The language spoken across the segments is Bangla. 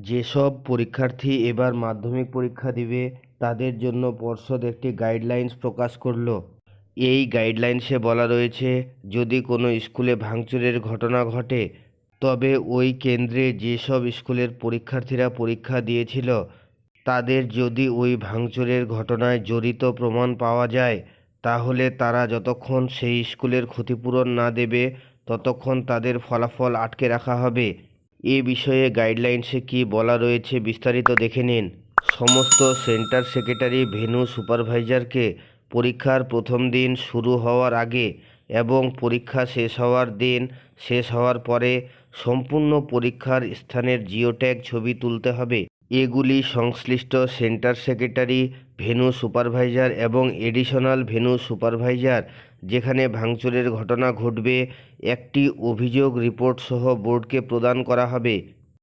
যেসব পরীক্ষার্থী এবার মাধ্যমিক পরীক্ষা দিবে, তাদের জন্য পর্ষদ একটি গাইডলাইন্স প্রকাশ করল। এই গাইডলাইন্সে বলা রয়েছে, যদি কোনো স্কুলে ভাঙচুরের ঘটনা ঘটে, তবে ওই কেন্দ্রে যেসব স্কুলের পরীক্ষার্থীরা পরীক্ষা দিয়েছিল, তাদের যদি ওই ভাঙচুরের ঘটনায় জড়িত প্রমাণ পাওয়া যায়, তাহলে তারা যতক্ষণ সেই স্কুলের ক্ষতিপূরণ না দেবে, ততক্ষণ তাদের ফলাফল আটকে রাখা হবে। এ বিষয়ে গাইডলাইন্সে কি বলা রয়েছে বিস্তারিত দেখে নিন। সমস্ত সেন্টার সেক্রেটারি ভেনু সুপারভাইজারকে পরীক্ষার প্রথম দিন শুরু হওয়ার আগে এবং পরীক্ষা শেষ হওয়ার দিন শেষ হওয়ার পরে সম্পূর্ণ পরীক্ষার স্থানের জিওট্যাগ ছবি তুলতে হবে। এগুলি সংশ্লিষ্ট সেন্টার সেক্রেটারি, ভেন্যু সুপারভাইজার এবং এডিশনাল ভেন্যু সুপারভাইজার, যেখানে ভাঙচুরের ঘটনা ঘটবে, একটি অভিযোগ রিপোর্ট সহ বোর্ডকে প্রদান করা হবে।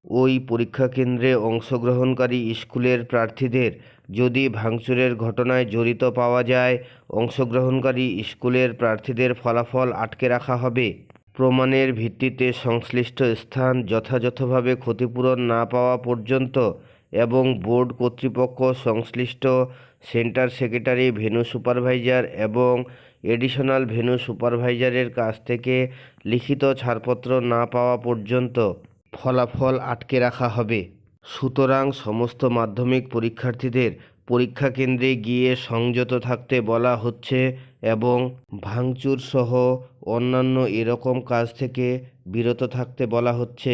ওই পরীক্ষা কেন্দ্রে অংশগ্রহণকারী স্কুলের প্রার্থীদের যদি ভাঙচুরের ঘটনায় জড়িত পাওয়া যায়, অংশগ্রহণকারী স্কুলের প্রার্থীদের ফলাফল আটকে রাখা হবে। প্রমাণের ভিত্তিতে সংশ্লিষ্ট স্থান যথাযথভাবে ক্ষতিপূরণ না পাওয়া পর্যন্ত এবং বোর্ড কর্তৃপক্ষ, সংশ্লিষ্ট সেন্টার সেক্রেটারি ভেন্যু সুপারভাইজার এবং এডিশনাল ভেন্যু সুপারভাইজারের কাছ থেকে লিখিত ছাড়পত্র না পাওয়া পর্যন্ত ফলাফল আটকে রাখা হবে। সুতরাং সমস্ত মাধ্যমিক পরীক্ষার্থীদের পরীক্ষা কেন্দ্রে গিয়ে সংযত থাকতে বলা হচ্ছে এবং ভাঙচুর সহ অন্যান্য এরকম কাজ থেকে বিরত থাকতে বলা হচ্ছে।